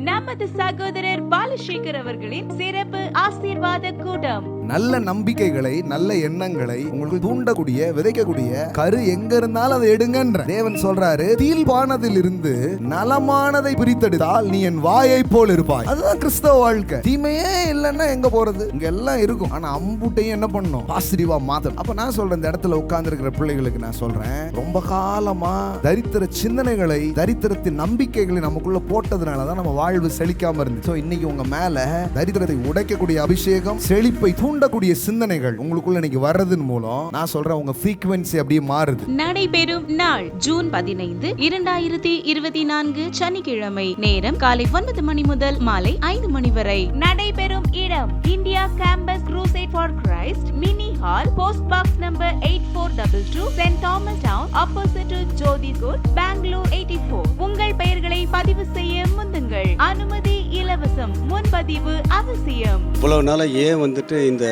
நமது சகோதரர் பாலசேகர் அவர்களின் சிறப்பு ஆசீர்வாத கூட்டம் நல்ல நம்பிக்கைகளை நல்ல எண்ணங்களை உங்களுக்கு தூண்டக்கூடிய விதைக்கக்கூடிய கரு எங்க இருந்தாலும் அதை எடுங்கன்ற. தேவன் சொல்றாரு தீல்பானதில் இருந்து நலமானதை பிரித்தெடுத்தால் நீ என் வாயை போல் இருப்பாய். அதுதான் கிறிஸ்தவ வாழ்க்கை. தீமையே இல்லைன்னா எங்க போறது? இங்க எல்லாம் இருக்கும். ஆனா அம்புட்டையும் என்ன பண்ணும்? பாசிட்டிவா மாத்தணும். அப்ப நான் சொல்றேன் இந்த இடத்துல உட்கார்ந்து இருக்கிற பிள்ளைகளுக்கு நான் சொல்றேன் ரொம்ப காலமா தரித்திர சிந்தனைகளை தரித்திரத்தின் நம்பிக்கைகளை நமக்குள்ள போட்டதுனால தான் நம்ம வாழ்வு செழிக்காம இருந்துச்சு. இன்னைக்கு உங்க மேல தரித்திரத்தை உடைக்கக்கூடிய அபிஷேகம் செழிப்பை தூண்டக்கூடிய சிந்தனைகள் உங்களுக்குள்ள இன்னைக்கு வர்றதன் மூலம் நான் சொல்றேன் உங்க ஃப்ரீக்வன்சி அப்படியே மாறுது. நடைபெறும் நாள் ஜூன் பதினைந்து இரண்டாயிரத்தி இருபத்தி நான்கு சனிக்கிழமை. நேரம் காலை ஒன்பது மணி முதல் மாலை ஐந்து மணி வரை. நடைபெறும் இடம் India campus crusade for Christ mini hall post box number eight four double two saint Thomas town opposite Jyothi court Bangalore eighty four உங்கள் பெயர்களை பதிவு செய்ய முந்துங்கள். அனுமதி இலவசம் முன்பதிவு அவசியம். இவ்வளவு நாளாக ஏன் வந்துட்டு இந்த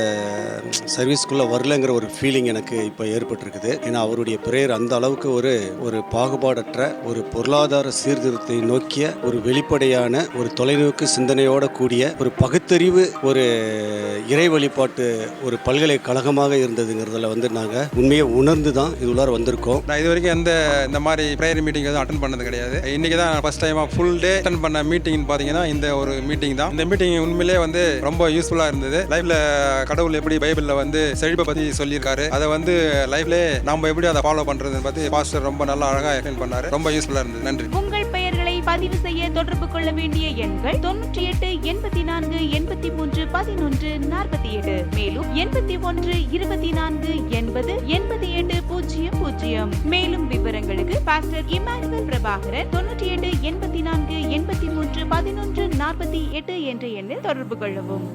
சர்வீஸ்க்குள்ளே வரலங்கிற ஒரு ஃபீலிங் எனக்கு இப்போ ஏற்பட்டிருக்குது. ஏன்னா அவருடைய பிரேயர் அந்த அளவுக்கு ஒரு ஒரு பாகுபாடற்ற ஒரு பொருளாதார சீர்திருத்தத்தை நோக்கிய ஒரு வெளிப்படையான ஒரு தொலைநோக்கு சிந்தனையோட கூடிய ஒரு பகுத்தறிவு ஒரு இறை வழிபாட்டு ஒரு பல்கலைக்கழகமாக இருந்ததுங்கிறதுல வந்து நாங்கள் உண்மையை உணர்ந்து தான் இது உள்ளார வந்திருக்கோம். நான் இது வரைக்கும் எந்த இந்த மாதிரி ப்ரேயர் மீட்டிங் எதுவும் அட்டன் பண்ணது கிடையாது. இன்னைக்கு தான் ஃபர்ஸ்ட் டைமாக ஃபுல் டே அட்டன் பண்ண மீட்டிங் பார்த்தீங்கன்னா இந்த ஒரு மீட்டிங் தான். இந்த மீட்டிங் உண்மையிலேயே வந்து ரொம்ப யூஸ்ஃபுல்லாக இருந்தது. லைஃப்ல கடவுள் எப்படி பைபிளில் வந்து செழிப்பை பற்றி சொல்லியிருக்காரு அதை வந்து லைஃப்ல நம்ம எப்படி அதை ஃபாலோ பண்ணுறதுன்னு பற்றி பாஸ்டர் ரொம்ப நல்லா அழகாக எக்ஸ்பிளைன் பண்ணாரு. ரொம்ப யூஸ்ஃபுல்லாக இருந்தது. நன்றி. உங்கள் பெயர்களை பதிவு செய்ய தொடர்பு கொள்ள வேண்டிய எண்கள் தொண்ணூற்றி எட்டு எண்பத்தி நான்கு எண்பத்தி மூன்று பதினொன்று நாற்பத்தி எட்டு மேலும் எண்பத்தி ஒன்று இருபத்தி நான்கு எண்பது எண்பத்தி எட்டு பூஜ்ஜியம் பூஜ்ஜியம். மேலும் விவரம் பாஸ்டர் இமானுவேல் பிரபாகரன் தொண்ணூற்றி எட்டு எண்பத்தி நான்கு எண்பத்தி மூன்று பதினொன்று நாற்பத்தி எட்டு என்ற எண்ணில் தொடர்பு கொள்ளவும்.